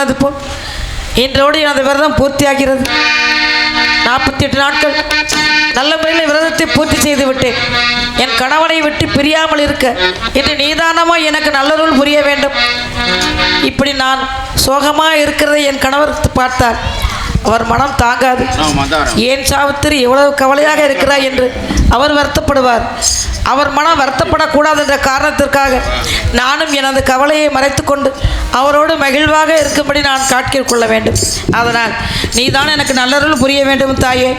சொன்னது போல் இன்றோடு எனது விரதம் பூர்த்தியாகிறது. நாற்பத்தி எட்டு நாட்கள் நல்ல முறையில் விரதத்தை பூர்த்தி செய்து விட்டேன். என் கணவனை விட்டு பிரியாமல் இருக்க இன்று நீதானமா எனக்கு நல்லருள் புரிய வேண்டும். இப்படி நான் சோகமாக இருக்கிறதை என் கணவர் பார்த்தார். அவர் மனம் தாங்காது. ஏன் சாவித்திரி இவ்வளவு கவலையாக இருக்கிறாய் என்று அவர் வருத்தப்படுவார். அவர் மனம் வருத்தப்படக்கூடாது என்ற காரணத்திற்காக நானும் எனது கவலையை மறைத்துக்கொண்டு அவரோடு மகிழ்வாக இருக்கும்படி நான் காட்டிக் கொள்ள வேண்டும். அதனால் நீதான் எனக்கு நல்லருள் புரிய வேண்டும் தாயே.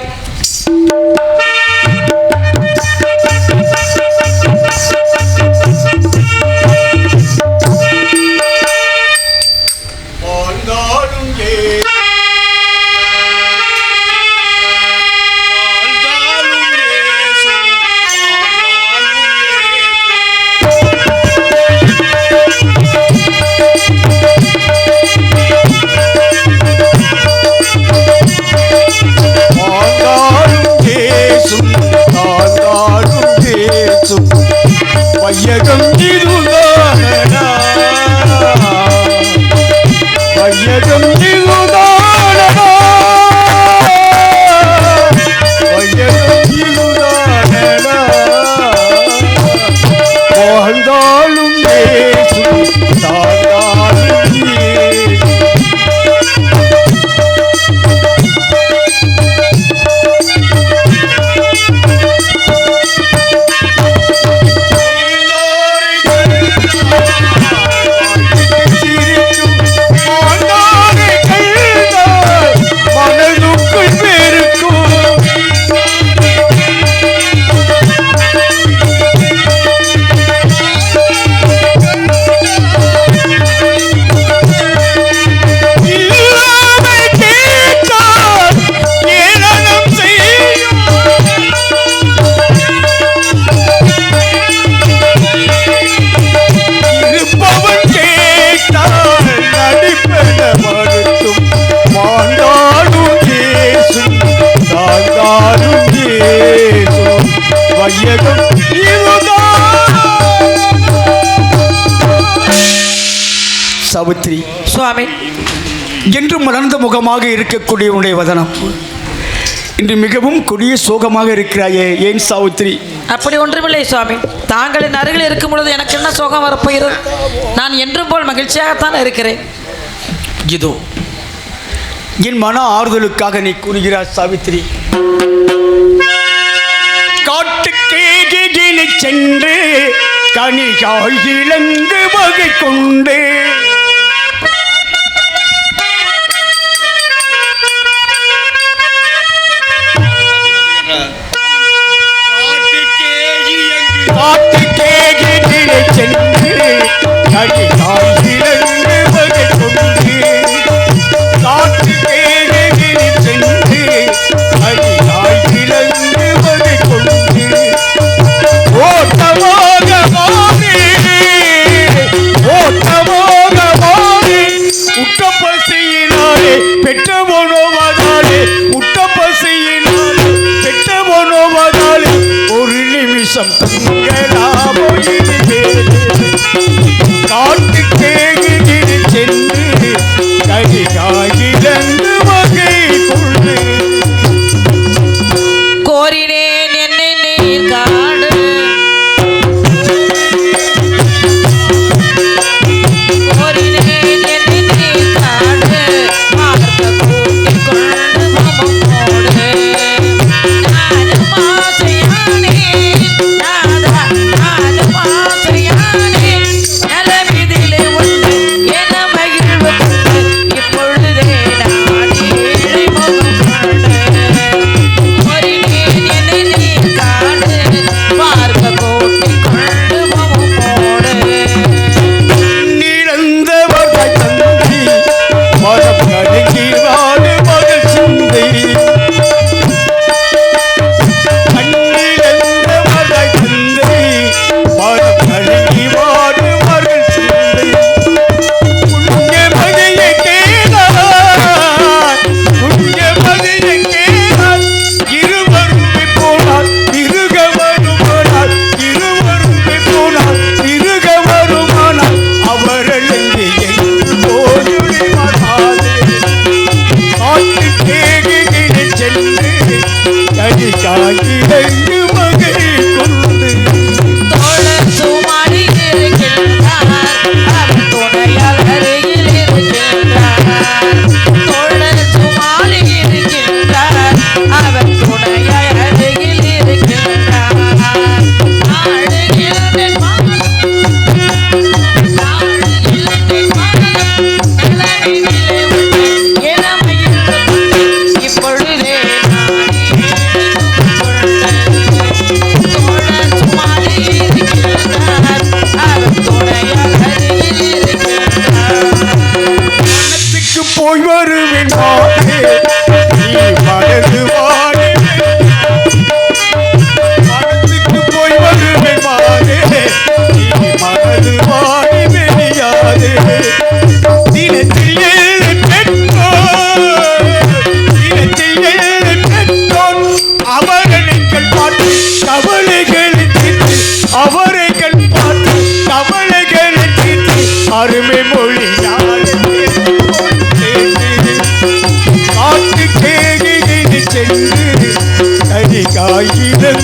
மலர்ந்த முகமாக இருக்கக்கூடிய உன்னுடைய வதனம். இன்று மிகவும் கொடிய சோகமாக இருக்கிறாயே ஏன் சாவித்ரி அப்படி ஒன்றுமில்லை சுவாமி. தாங்களின் அருகில் இருக்கும் பொழுது எனக்கு என்ன சோகம் வரப்போகிறது? நான் என்றும் போல் மகிழ்ச்சியாகத்தான் இருக்கிறேன். இதோ என் மன ஆறுதலுக்காக நீ கூறுகிறாய் சாவித்ரி காட்டுக்கேகினை சென்று கனிகாய் இழந்து வகை கொண்டு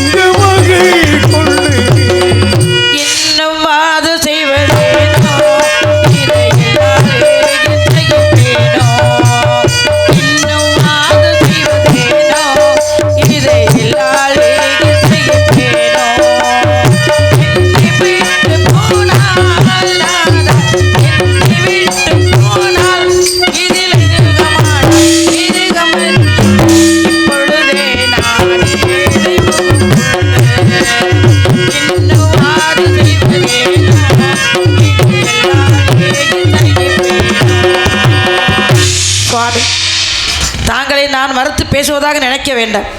கரிகாயிரந்து பேசுவதாக நினைக்க வேண்டாம்.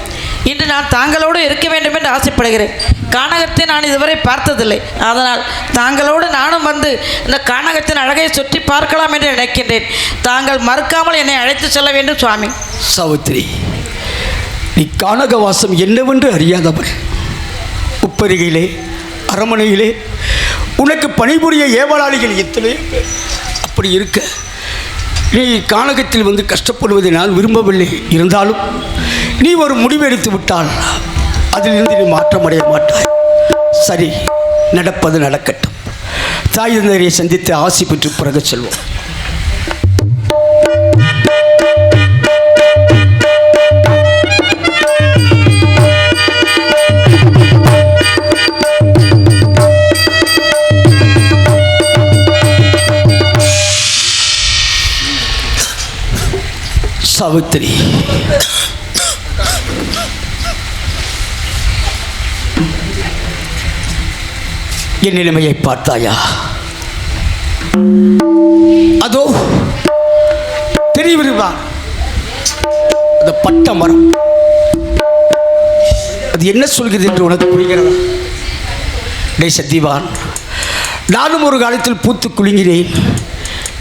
இன்று நான் தாங்களோடு இருக்க வேண்டும் என்று ஆசைப்படுகிறேன். கானகத்தை நான் இதுவரை பார்த்ததில்லை. அதனால் தாங்களோடு நானும் வந்து இந்த கானகத்தின் அழகை சுற்றி பார்க்கலாம் என்று நினைக்கின்றேன். தாங்கள் மறுக்காமல் என்னை அழைத்து செல்ல வேண்டும் சுவாமி. சவுத்ரி நீ கானகவாசம் என்னவென்று அறியாதவள். உப்பருகையிலே அரமனையிலே உனக்கு பணிபுரிய ஏவலாளிகள் எத்தனையோ பேர்? அப்படி இருக்க நீ கானகத்தில் வந்து கஷ்டப்படுவதை நான் விரும்பவில்லை. இருந்தாலும் நீ ஒரு முடிவெடுத்து விட்டால் அதிலிருந்து நீ மாற்றமடைய மாட்டாய். சரி நடப்பது நடக்கட்டும். தாய் தந்தையை சந்தித்து ஆசி பெற்று பிறகு செல்வோம். சாவித்திரி. என் நிலைமையை பார்த்தாயா? அதோ தெரியவிருவா அந்த பட்ட மரம். அது என்ன சொல்கிறது என்று உனக்கு புரிகிறதா? டே சத்திவான் நானும் ஒரு காலத்தில் பூத்து குலுங்கினேன்.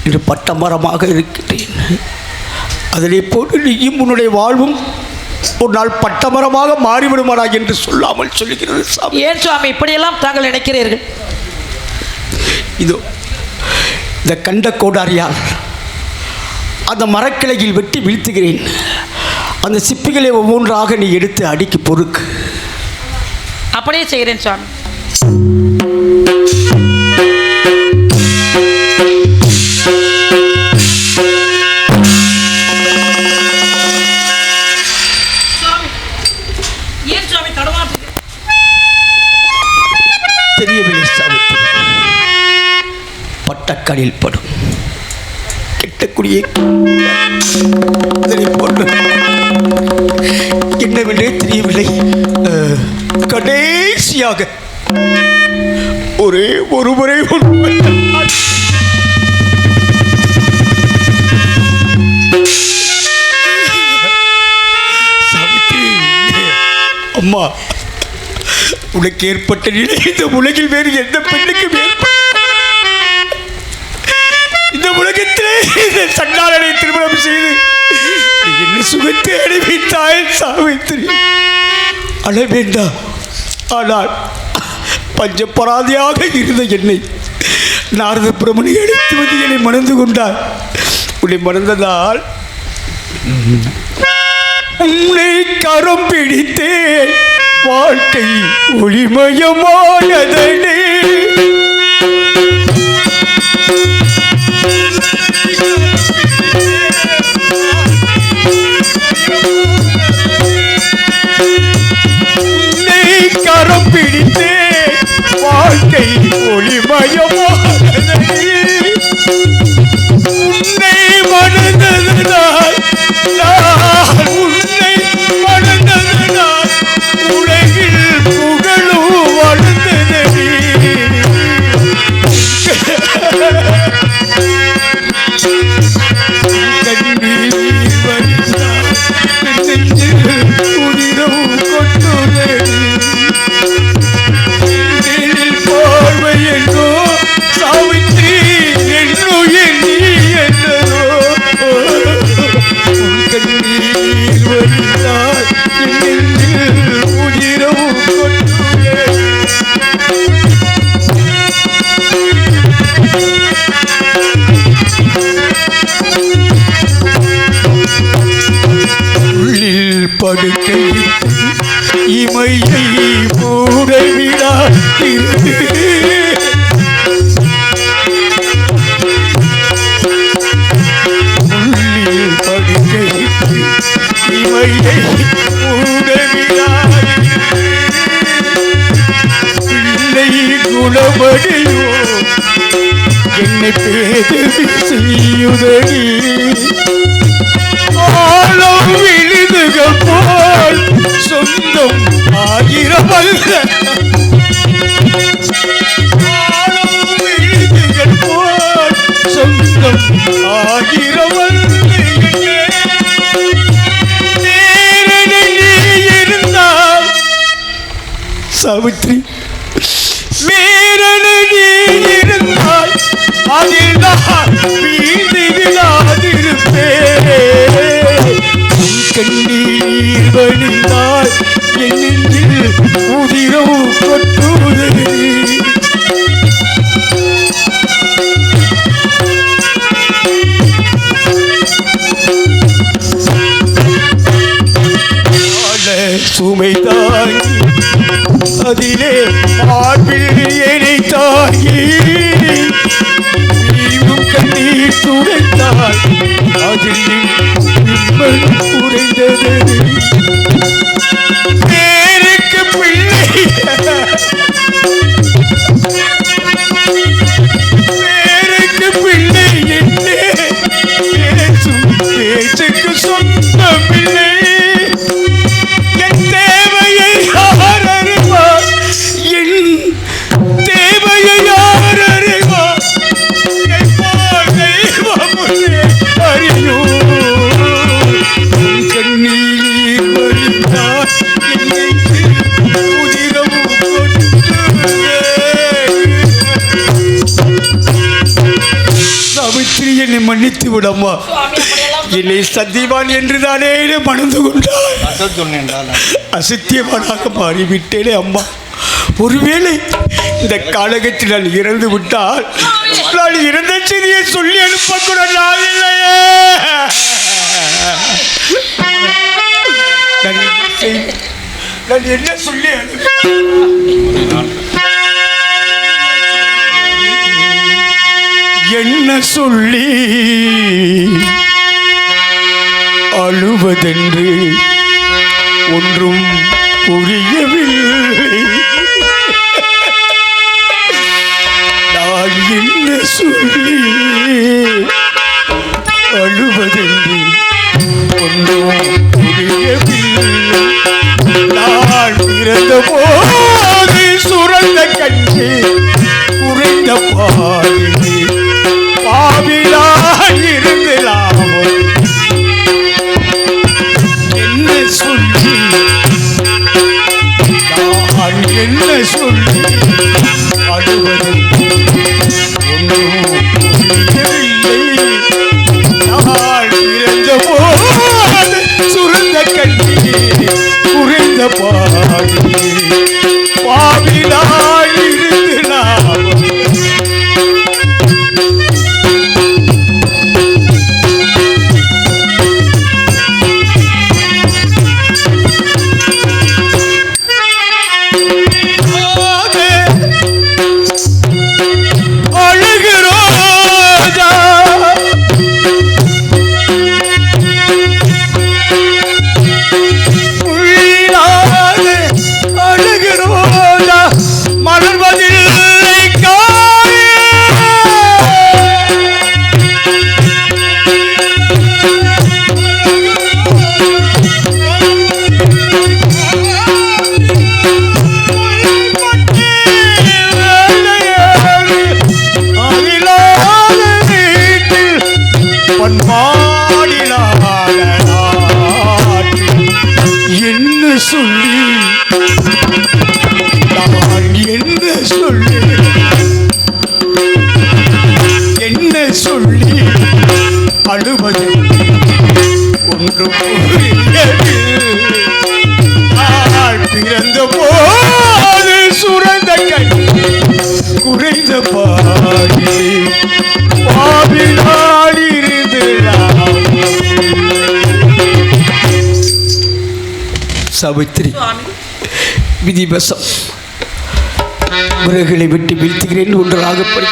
என்று பட்ட மரமாக இருக்கிறேன் அதிலே போட்டு நீயும் உன்னுடைய வாழ்வும் ஒரு நாள் பட்டமரமாக மாறிவிடுமாடா என்று சொல்லாமல் சொல்லுகிறது சாமி. ஏன் சுவாமி இப்படியெல்லாம் தாங்கள் நினைக்கிறீர்கள்? இதோ இந்த கண்ட கோடாரியால் அந்த மரக்கிளையில் வெட்டி வீழ்த்துகிறேன். அந்த சிப்பிகளை ஒவ்வொன்றாக நீ எடுத்து அடிக்கு பொறுக்கு. அப்படியே செய்கிறேன் சுவாமி, என்னவென்றே தெரியவில்லை. கடைசியாக ஒரே ஒரு முறை அம்மா உனக்கு ஏற்பட்ட நிலை இந்த உலகில் வேறு எந்த பெண்ணுக்கும் ஏற்பட்ட இந்த சண்டாளனை திருமணம் செய்து நீ என்ன சுகத்தை அனுபவித்தாய் சாவித்திரி. அழ வேண்டாம் ஆனால் பஞ்சப்பராதியாக இருந்த என்னை நாரத பிரமணி அடித்து வந்து என்னை மணந்து கொண்டார். உன்னை மணந்ததால் உன்னை கரம் பிடித்தேன். வாழ்க்கை ஒளிமயமானதடி கரம் பிடித்தே வாழ்க்கை ஒளிமயமானதடி உன்னை மணந்ததனால் இமையை மூடவிடா பிள்ளை குணமடையோ? என்னை பேதவி செய்யுதடி? ஆழம் விழுதுகள் போல் சொந்தம் ஆயிரமல்ல ஆழம் விழுதுகள் போல் சொந்தம் ஆயிரமல்ல சாவித்ரி வீரனடி இருந்தால் அதில் நான் கண்ணீர் வழிந்தால் என் நெஞ்சில் உதிரம் கண்ணீர் அதில் நிம்மதி பேருக்கு பிள்ளை. விடம்மா என்னை சத்தியவான் என்று தானே மணந்து கொண்டார் அசத்தியவானாக மாறிவிட்டேனே அம்மா. ஒருவேளை இந்த காலகத்தில் நான் இறந்து விட்டால் நான் இறந்த செய்தியை சொல்லி நான் இல்லையே. நான் என்ன செய்வேன்? நான் என்ன சொல்லி அனுப்ப என்ன சொல்லி அழுவதென்று ஒன்றும் புரியவில்லை. நான் என்ன சொல்லி அழுவதென்று ஒன்றும் புரியவில்லை. நான் பிறந்த என்ன சொல்லி அழுவது சாவித்திரி. சுவாமி விதிவசம் விறகுகளை விட்டு வீழ்த்துகிறேன் ஒன்றாக படி.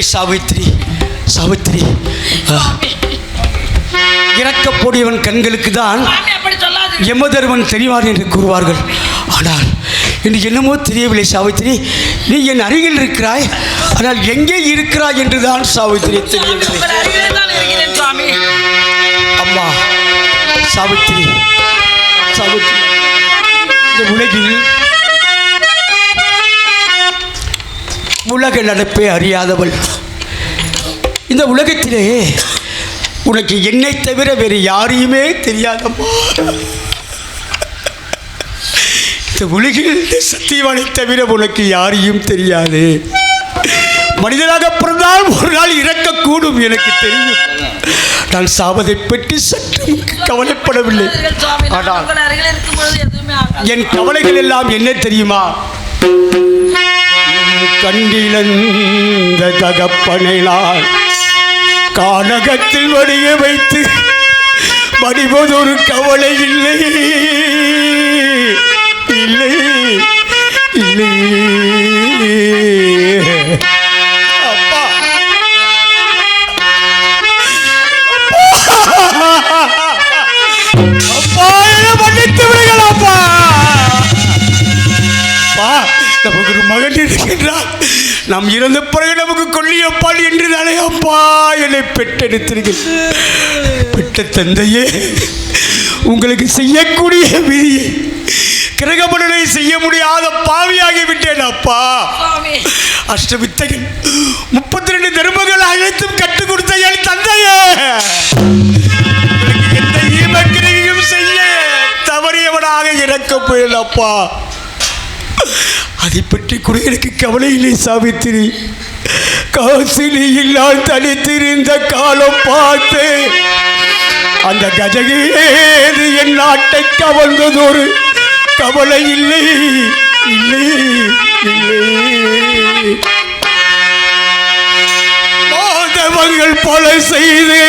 இல்லை சாவித்ரி சாவித்ரி. இறக்கப்போடியவன் கண்களுக்கு தான் எமதர்வன் தெரிவார் என்று கூறுவார்கள். ஆனால் இன்று என்னமோ தெரியவில்லை சாவித்திரி நீ என் அருகில் இருக்கிறாய். ஆனால் எங்கே இருக்கிறாய் சாவித்திரி தெரியவில்லை அருகிலே தான் இருக்கிறேன் சுவாமி. அம்மா சாவித்திரி சாவித்திரி இந்த உலகில் உலக நடப்பை அறியாதவள். இந்த உலகத்திலே உனக்கு என்னை தவிர வேறு யாரையுமே தெரியாதம்மா. இந்த உலகில் சத்தியவானை தவிர உனக்கு யாரையும் தெரியாது. மனிதனாக பிறந்தால் ஒரு நாள் இறக்கக்கூடும் எனக்கு தெரியும். நான் சாவதை பற்றி சற்றும் கவலைப்படவில்லை. ஆனால் என் கவலைகள் எல்லாம் என்ன தெரியுமா? கண்டிழந்த தகப்பனை கானகத்தில் வடிய வைத்து வடிவதொரு கவலை இல்லை. இல்லை. இல்லை. நமக்கு ஒரு மகன் இருக்கின்றார் நாம் இறந்த பிறகு நமக்கு கொல்லியப்பால் என்று தானே அப்பா என்னை பெற்றெடுத்தீர்கள் பெற்ற தந்தையே உங்களுக்கு செய்யக்கூடிய விதியை கிரகமடனை செய்ய முடியாத பாவியாகி விட்டேன் அப்பா. அஷ்டவித்தைகள் முப்பத்தி ரெண்டு தர்மங்கள் அனைத்தும் கற்றுக் கொடுத்த என் தந்தையே. எந்த ஈமக்கிரையும் செய்ய தவறியவனாக இறக்க போயிடலப்பா அதை பற்றி கூட எனக்கு கவலை இல்லை சாவித்திரி. காசினியில் நான் தனித்திருந்த காலம் பார்த்து. அந்த கஜகேது என் நாட்டை கவர்ந்ததொரு கவலை இல்லை இல்லை இல்லை. மாதவங்கள் பல செய்து.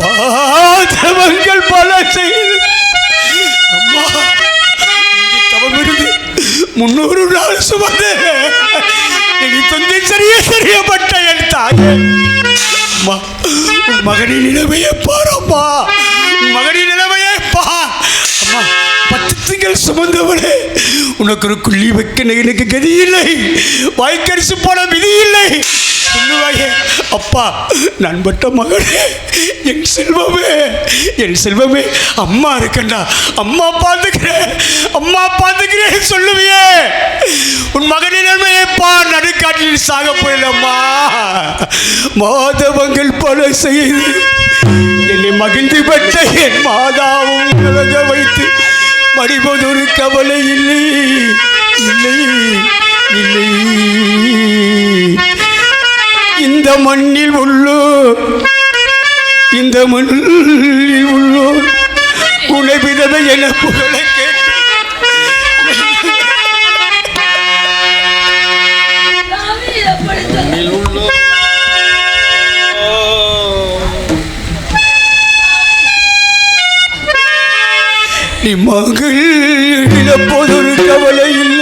மாதவங்கள் பல செய்து. அம்மா இங்கே முன்னூறு நாள் சுமந்து. நீ தொந்தி சரிய சரியப்பட்ட என் தாயே. அம்மா உன் மகனின் நிலைமையை பாரம்மா. உன் மகனின் நிலைமையை பா அம்மா. பத்து சுமந்தவளே உனக்கு ஒரு குள்ளி வைக்க எனக்கு கதி இல்லை வாய்க்கரிசு போன விதி இல்லை சொல்லுவாயே அப்பா நான் பட்ட மகனே என் செல்வமே என் செல்வமே அம்மா இருக்கண்டா அம்மா பார்த்துக்கிறேன் அம்மா பார்த்துக்கிறேன் சொல்லுவியே. உன் மகனின் பா நடுக்காட்டில் சாக போயிடலம்மா மாதவங்கள் பல செய்து என்னை மகிழ்ந்து பெற்ற என் மாதாவும் வைத்து மடிபதொரு கவலை இல்லை இல்லை. இல்லை இந்த மண்ணில் உள்ளோ இந்த மண்ணில் உள்ளோ உனை விதவை என புகழ நீ மகள் இழப்பதொரு கவலை இல்லை